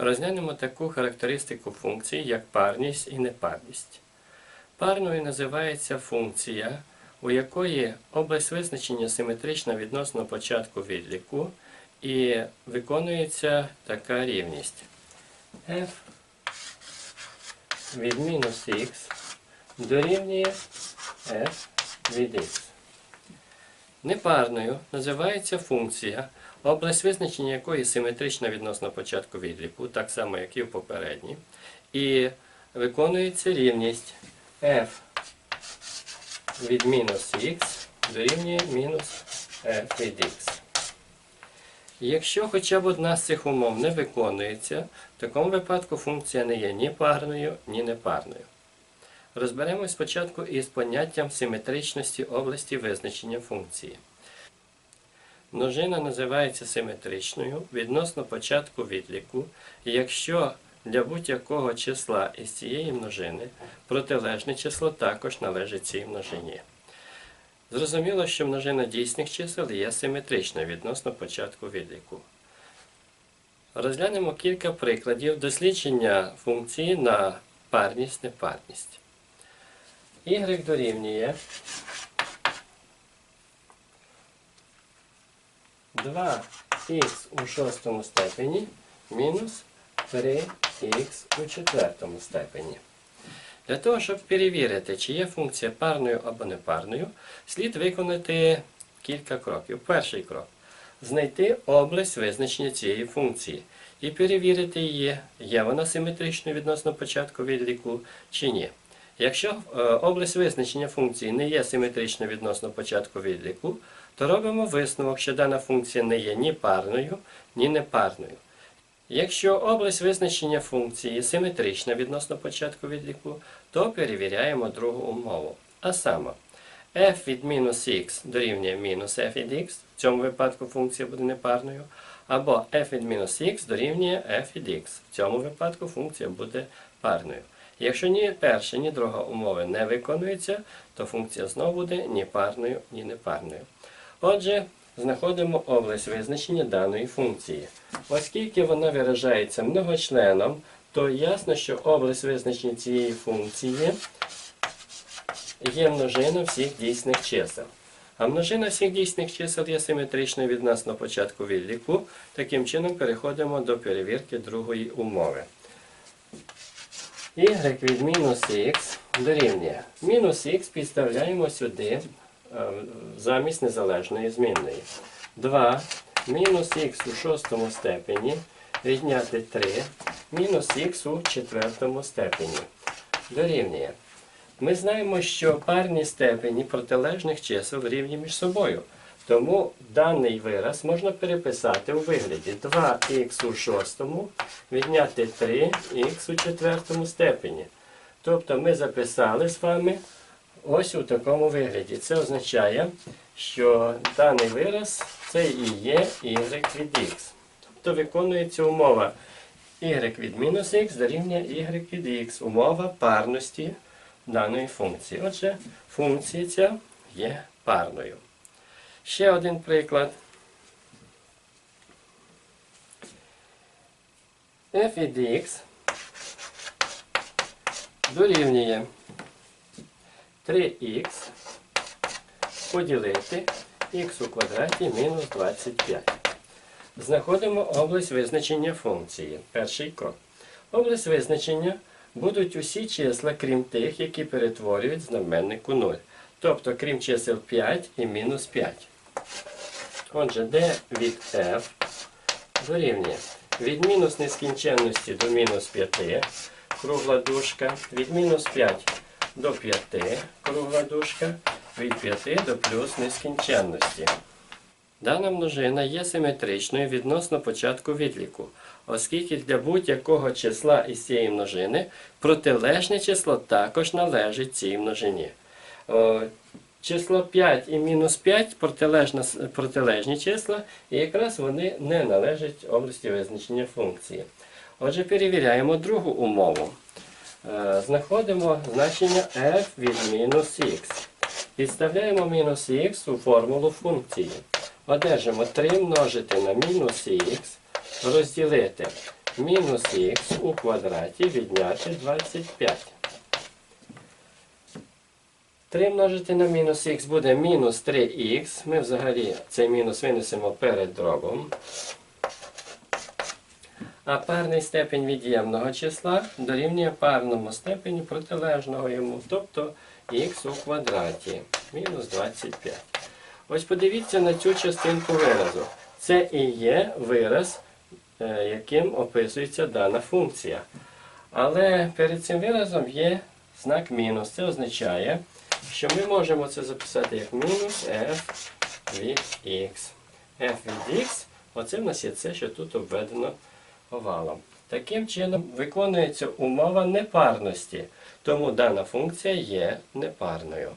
Розглянемо таку характеристику функції, як парність і непарність. Парною називається функція, у якої область визначення симетрична відносно початку відліку і виконується така рівність. f від мінус х дорівнює f від x. Непарною називається функція, область визначення якої симетрична відносно початку відліку, так само, як і в попередній. І виконується рівність f від мінус х дорівнює мінус f від x. Якщо хоча б одна з цих умов не виконується, в такому випадку функція не є ні парною, ні непарною. Розберемось спочатку із поняттям симетричності області визначення функції. Множина називається симетричною відносно початку відліку, якщо для будь-якого числа із цієї множини протилежне число також належить цій множині. Зрозуміло, що множина дійсних чисел є симетричною відносно початку відліку. Розглянемо кілька прикладів дослідження функції на парність непарність. Y дорівнює 2х у шостому степені мінус 3х у четвертому степені. Для того, щоб перевірити, чи є функція парною або непарною, слід виконати кілька кроків. Перший крок знайти область визначення цієї функції і перевірити її, є вона симетричною відносно початку відліку чи ні. Якщо е, область визначення функції не є симетричною відносно початку відліку, то робимо висновок, що дана функція не є ні парною, ні непарною. Якщо область визначення функції симетрична відносно початку відліку, то перевіряємо другу умову. А саме, f від мінус х дорівнює мінус f від x, в цьому випадку функція буде непарною, або f від мінус х дорівнює f від x, в цьому випадку функція буде парною. Якщо ні перша, ні друга умови не виконуються, то функція знову буде ні парною, ні непарною. Отже, знаходимо область визначення даної функції. Оскільки вона виражається многочленом, то ясно, що область визначення цієї функції є множина всіх дійсних чисел. А множина всіх дійсних чисел є симетричною відносно початку відліку. Таким чином переходимо до перевірки другої умови. y від мінус х дорівнює. Мінус х підставляємо сюди замість незалежної змінної. 2 мінус х у шостому степені відняти 3 мінус х у четвертому степені. Дорівнює. Ми знаємо, що парні степені протилежних чисел рівні між собою. Тому даний вираз можна переписати у вигляді 2х у шостому відняти 3х у четвертому степені. Тобто ми записали з вами ось у такому вигляді. Це означає, що даний вираз це і є y від x. Тобто виконується умова y від мінус х дорівнює y від x. Умова парності даної функції. Отже, функція ця є парною. Ще один приклад. f від x дорівнює 3х поділити х у квадраті мінус 25. Знаходимо область визначення функції. Перший крок. Область визначення будуть усі числа, крім тих, які перетворюють знаменник у 0. Тобто, крім чисел 5 і мінус 5. Отже, d від f дорівнює від мінус нескінченності до мінус 5, кругла дужка, від мінус 5 до 5, кругла дужка, від 5 до плюс нескінченності. Дана множина є симетричною відносно початку відліку, оскільки для будь-якого числа із цієї множини протилежне число також належить цій множині. Число 5 і мінус 5 протилежна, протилежні числа, і якраз вони не належать області визначення функції. Отже, перевіряємо другу умову. Е, Знаходимо значення f від мінус х. Підставляємо мінус х у формулу функції. Одержимо 3 множити на мінус х, розділити мінус х у квадраті відняти 25. 3 множити на мінус х буде мінус 3х. Ми взагалі цей мінус винесемо перед дробом. А парний степень від'ємного числа дорівнює парному степеню протилежного йому, тобто х у квадраті мінус 25. Ось подивіться на цю частинку виразу. Це і є вираз, е, яким описується дана функція. Але перед цим виразом є знак мінус. Це означає, що ми можемо це записати як мінус f від x. f від x, оце в нас є це, що тут обведено овалом. Таким чином виконується умова непарності, тому дана функція є непарною.